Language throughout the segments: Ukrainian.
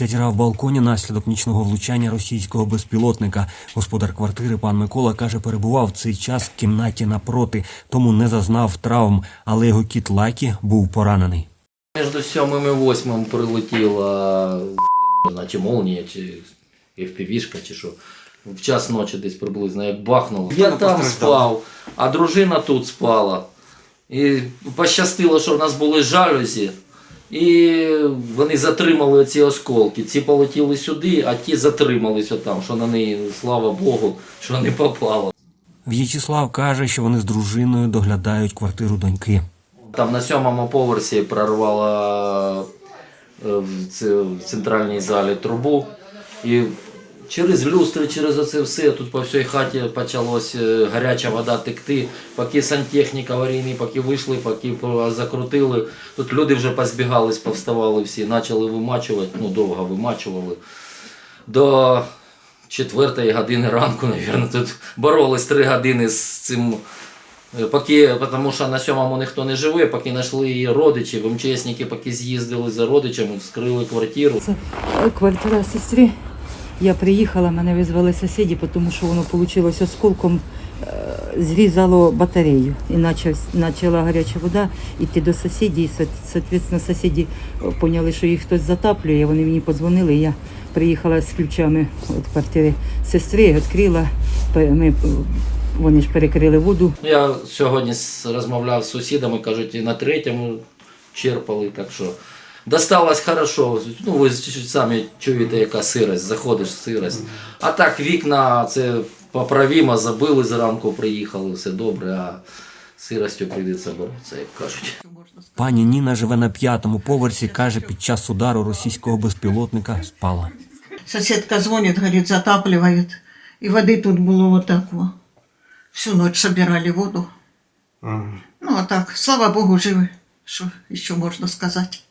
Ця діра в балконі наслідок нічного влучання російського безпілотника. Господар квартири пан Микола каже, перебував в цей час в кімнаті напроти, тому не зазнав травм, але його кіт Лакі був поранений. Між сьомим і восьмим прилетіла чи молнія, чи FPV-шка, чи що. В час ночі десь приблизно, як бахнуло. Я там спав, а дружина тут спала. І пощастило, що в нас були жалюзі. І вони затримали ці осколки. Ці полетіли сюди, а ті затрималися там, що на неї, слава Богу, що не попало. В'ячеслав каже, що вони з дружиною доглядають квартиру доньки. Там на сьомому поверсі прорвало е, в в центральній залі трубу. І через люстри, через оце все, тут по всій хаті почалось е, гаряча вода текти. Поки сантехнік аварійний, поки вийшли, поки закрутили. Тут люди вже позбігались, повставали всі, почали вимачувати, ну довго вимачували. До четвертої години ранку, мабуть, тут боролись три години з цим. Е, Поки, тому що на сьомому ніхто не живе, поки знайшли її родичі, МЧСники поки з'їздили за родичами, вскрили квартиру. Це квартира сестри. Я приїхала, мене визвали сусіди, тому що воно вийшло осколком, е, зрізало батарею. І почала гаряча вода йти до сусідів. І, соответственно, сусіди е, поняли, що їх хтось затаплює. Вони мені подзвонили. Я приїхала з ключами від квартири сестри, відкрила. Ми, е, вони ж перекрили воду. Я сьогодні розмовляв з сусідами, кажуть, і на третьому черпали, так що досталось хорошо. Ну, ви ж самі чуєте, яка сирость, заходиш сирость. А так вікна це поправимо, забили зранку, приїхали, все добре, а з сиростю прийдеться боротися, як кажуть. Пані Ніна живе на п'ятому поверсі. каже, під час удару російського безпілотника спала. Соседка звонит, говорит, затапливают. И воды тут было вот так вот. Всю ночь собирали воду. Ну, а так, слава богу, живы. Что еще можно сказать?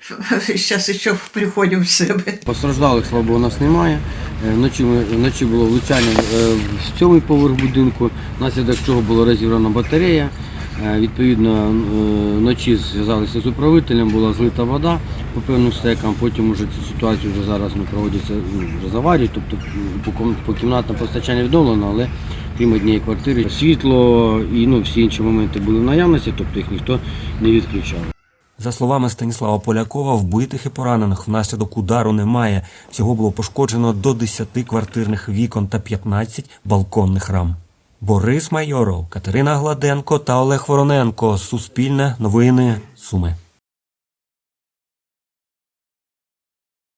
Сейчас еще приходим в себе. Постраждалих, слава Богу, у нас немає. Е, Вночі, вночі було влучання е, в сьомий поверх будинку, внаслідок чого була розібрана батарея. Е, Відповідно, вночі зв'язалися з управителем, була злита вода по певним стекам. Потім уже цю ситуацію вже зараз не проводяться ну, вже заварюють, тобто по кімнатне постачання відновлено, але крім однієї квартири світло і ну, всі інші моменти були в наявності, тобто їх ніхто не відключав. За словами Станіслава Полякова, вбитих і поранених внаслідок удару немає. Всього було пошкоджено до 10 квартирних вікон та 15 балконних рам. Борис Майоров, Катерина Гладенко та Олег Вороненко. Суспільне новини Суми.